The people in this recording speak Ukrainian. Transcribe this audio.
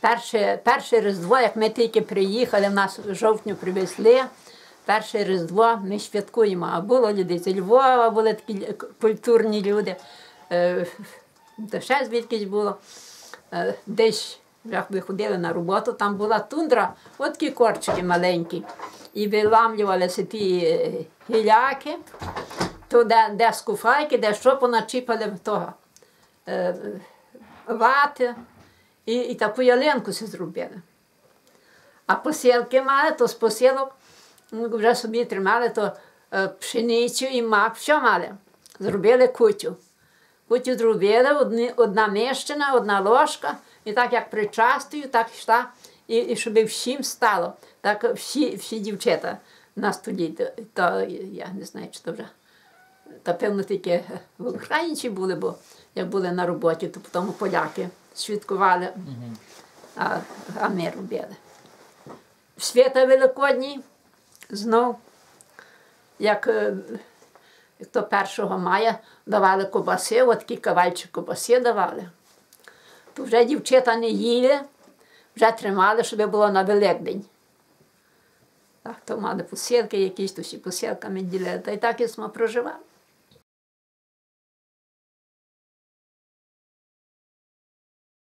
перше, перше Різдво, як ми тільки приїхали, в нас в жовтню привезли. Перше Різдво ми святкуємо. А було люди зі Львова, були такі культурні люди. Е, Та ще звідкись було. Е, Десь як ми ходили на роботу, там була тундра, от такі корчики маленькі. І виламлювалися ті е, гіляки, то де, де скуфайки, де що поначіпали того вати. І, і таку ялинку си зробили. А посілки мали, то з посілок ну, вже собі тримали то е, пшеницю і мак, що мали? Зробили кутю. Кутю зробили, одні, одна міщина, одна ложка, і так як причастою, так йшла, і, і щоб всім стало. Так всі, всі дівчата на столі, то, то я не знаю, чи то вже. Та певно тільки в Українці були, бо як були на роботі, то потім поляки святкували, а, а ми робили. Свята Великодні знов, як, е, то 1 мая давали кобаси, от такі кавальчик кобаси давали. То вже дівчата не їли, вже тримали, щоб було на Великдень. Так, то мали посілки якісь, то всі посілками ділили. Та й так і ми проживали.